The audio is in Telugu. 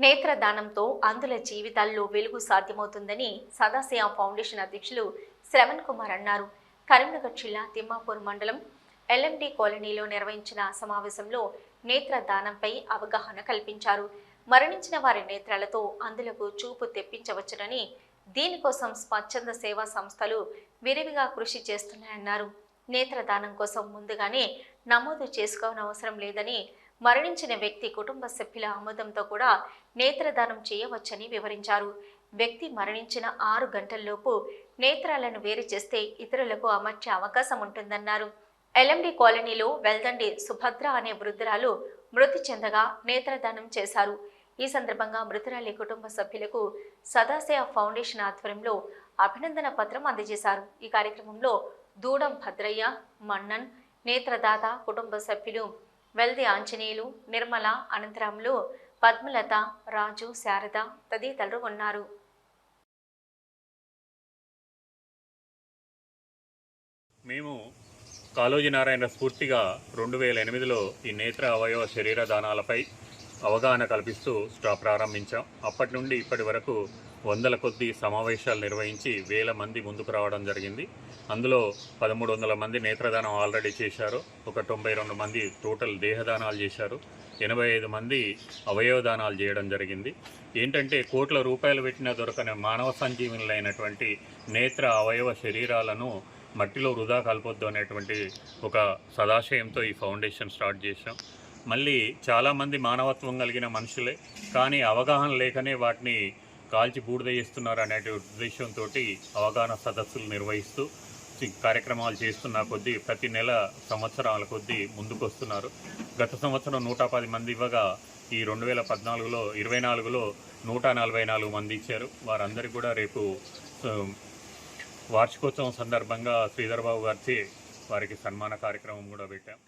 నేత్రదానంతో అందుల జీవితాల్లో వెలుగు సాధ్యమవుతుందని సదాశయ ఫౌండేషన్ అధ్యక్షులు శ్రవణ్ కుమార్ అన్నారు. కరీంనగర్ జిల్లా తిమ్మాపూర్ మండలం ఎల్ఎండి కాలనీలో నిర్వహించిన సమావేశంలో నేత్రదానంపై అవగాహన కల్పించారు. మరణించిన వారి నేత్రాలతో అందులకు చూపు తెప్పించవచ్చునని దీనికోసం స్వచ్ఛంద సేవా సంస్థలు విరివిగా కృషి చేస్తున్నాయన్నారు. నేత్రదానం కోసం ముందుగానే నమోదు చేసుకోవనవసరం లేదని మరణించిన వ్యక్తి కుటుంబ సభ్యుల ఆమోదంతో కూడా నేత్రదానం చేయవచ్చని వివరించారు. వ్యక్తి మరణించిన ఆరు గంటల్లోపు నేత్రాలను వేరు చేస్తే ఇతరులకు అమర్చే అవకాశం ఉంటుందన్నారు. ఎల్ఎండి కాలనీలో వెల్దండి సుభద్ర అనే వృద్ధురాలు మృతి చెందగా నేత్రదానం చేశారు. ఈ సందర్భంగా మృతురాలి కుటుంబ సభ్యులకు సదాశయ ఫౌండేషన్ ఆధ్వర్యంలో అభినందన పత్రం అందజేశారు. ఈ కార్యక్రమంలో దూడం భద్రయ్య మన్నన్ నేత్రదాత కుటుంబ సభ్యులు వెల్ది ఆంజనేయులు నిర్మల అనంతరంలో పద్మలత రాజు శారద తదితరులు ఉన్నారు. మేము కాళోజీ నారాయణ స్ఫూర్తిగా రెండు వేల ఎనిమిదిలో ఈ నేత్ర అవయవ శరీర దానాలపై అవగాహన కల్పిస్తూ స్టా ప్రారంభించాం. అప్పటి నుండి ఇప్పటి వరకు వందల కొద్ది సమావేశాలు నిర్వహించి వేల మంది ముందుకు రావడం జరిగింది. అందులో పదమూడు వందల మంది నేత్రదానం ఆల్రెడీ చేశారు. ఒక తొంభై రెండు మంది టోటల్ దేహదానాలు చేశారు. ఎనభై ఐదు మంది అవయవదానాలు చేయడం జరిగింది. ఏంటంటే కోట్ల రూపాయలు పెట్టినా దొరకని మానవ సంజీవనులైనటువంటి నేత్ర అవయవ శరీరాలను మట్టిలో వృధా కలపొద్దు అనేటువంటి ఒక సదాశయంతో ఈ ఫౌండేషన్ స్టార్ట్ చేశాం. మళ్ళీ చాలామంది మానవత్వం కలిగిన మనుషులే కానీ అవగాహన లేకనే వాటిని కాల్చి బూడిద చేస్తున్నారు అనే ఉద్దేశంతో అవగాహన సదస్సులు నిర్వహిస్తూ కార్యక్రమాలు చేస్తున్న కొద్దీ ప్రతి నెల సంవత్సరాల కొద్దీ ముందుకొస్తున్నారు. గత సంవత్సరం నూట పది మంది ఇవ్వగా ఈ రెండు వేల పద్నాలుగులో ఇరవై నాలుగులో నూట నలభై నాలుగు మంది ఇచ్చారు. వారందరికీ కూడా రేపు వార్షికోత్సవం సందర్భంగా శ్రీధర్బాబు గారిచే వారికి సన్మాన కార్యక్రమం కూడా పెట్టాం.